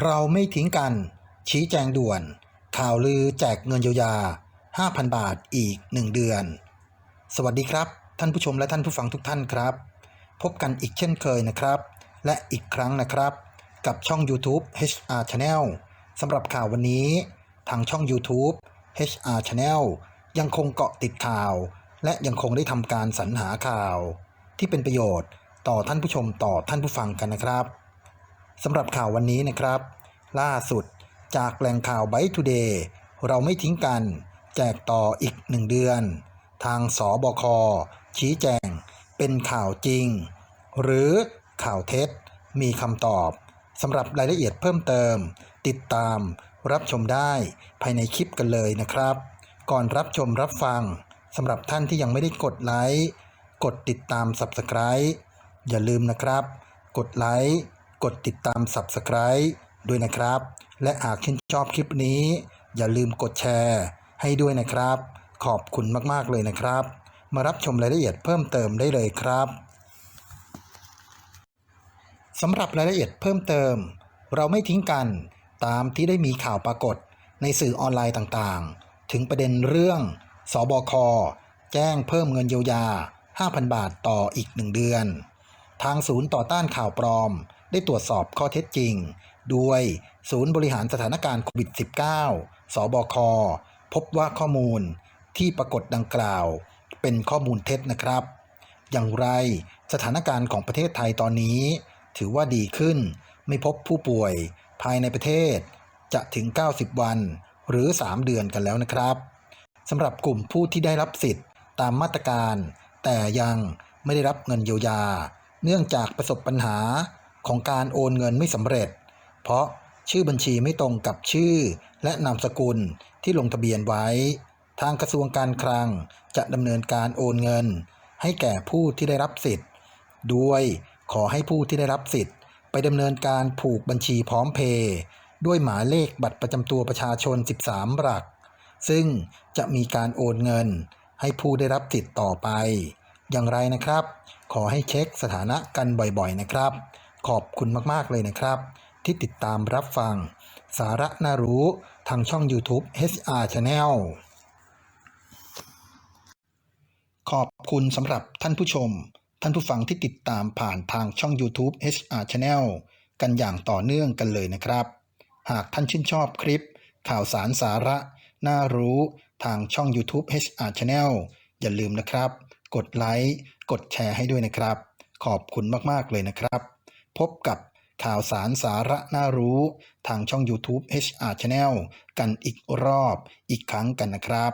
เราไม่ทิ้งกัน ชี้แจงด่วน ข่าวลือแจกเงินเยียวยา 5,000 บาทอีก 1 เดือน สวัสดีครับ ท่านผู้ชมและท่านผู้ฟังทุกท่านครับ พบกันอีกเช่นเคยนะครับ และอีกครั้งนะครับ กับช่อง YouTube HR Channel สำหรับข่าววันนี้ ทางช่อง YouTube HR Channel ยังคงเกาะติดข่าว และยังคงได้ทำการสรรหาข่าว ที่เป็นประโยชน์ต่อท่านผู้ชมต่อท่านผู้ฟังกันนะครับ สำหรับข่าววันนี้นะครับ ล่าสุดจากแหล่งข่าวไบทูเดย์เราไม่ทิ้งกัน แจกต่ออีกหนึ่งเดือน ทางสบค ชี้แจง เป็นข่าวจริง หรือข่าวเท็จ มีคำตอบสำหรับรายละเอียดเพิ่มเติม ติดตามรับชมได้ภายในคลิปกันเลยนะครับ ก่อนรับชมรับฟังสำหรับท่านที่ยังไม่ได้กดไลค์กดติดตาม Subscribe อย่าลืมนะครับ กดไลค์ กดติดตาม Subscribe ด้วยนะครับ และหากชื่นชอบคลิปนี้ อย่าลืมกดแชร์ ให้ด้วยนะครับ ขอบคุณมากๆเลยนะครับ มารับชมรายละเอียดเพิ่มเติมได้เลยครับสำหรับรายละเอียดเพิ่มเติม เราไม่ทิ้งกันตามที่ได้มีข่าวปรากฏในสื่อออนไลน์ต่างๆ ถึงประเด็นเรื่อง สบค แจ้งเพิ่มเงินเยียวยา 5,000 บาทต่ออีก 1 เดือน ทางศูนย์ต่อต้านข่าวปลอม ได้ตรวจสอบข้อเท็จจริง ด้วยศูนย์บริหารสถานการณ์โควิด -19 สบค พบว่าข้อมูลที่ปรากฏดังกล่าว เป็นข้อมูลเท็จนะครับ อย่างไรสถานการณ์ของประเทศไทยตอนนี้ ถือว่าดีขึ้น ไม่พบผู้ป่วยภายในประเทศ จะถึง 90 วัน หรือ 3 เดือนกันแล้วนะครับสำหรับกลุ่มผู้ที่ได้รับสิทธิ์ตามมาตรการ แต่ยังไม่ได้รับเงินเยียวยา เนื่องจากประสบปัญหา ของการโอนเงินไม่สำเร็จ เพราะชื่อบัญชีไม่ตรงกับชื่อ และนามสกุลที่ลงทะเบียนไว้ ทางกระทรวงการคลังจะดำเนินการโอนเงิน ให้แก่ผู้ที่ได้รับสิทธิ์ ด้วยขอให้ผู้ที่ได้รับสิทธิ์ ไปดำเนินการผูกบัญชีพร้อมเพย์ด้วยหมายเลขบัตรประจำตัวประชาชน 13 หลัก ซึ่งจะมีการโอนเงิน ให้ผู้ได้รับสิทธิ์ต่อไป อย่างไรนะครับ ขอให้เช็คสถานะกันบ่อยๆนะครับ ขอบคุณมากๆเลยนะครับ ที่ติดตามรับฟัง สาระน่ารู้ทางช่อง YouTube HR Channel ขอบคุณสำหรับท่านผู้ชม ท่านผู้ฟังที่ติดตามผ่านทางช่อง YouTube HR Channel กันอย่างต่อเนื่องกันเลยนะครับ หากท่านชื่นชอบคลิป ข่าวสารสาระ น่ารู้ทางช่อง YouTube HR Channel อย่าลืมนะครับ กดไลค์ กดแชร์ให้ด้วยนะครับ ขอบคุณมาก ๆ เลยนะครับ พบกับข่าวสารสาระน่ารู้ ทางช่อง YouTube HR Channel กันอีกรอบอีกครั้งกันนะครับ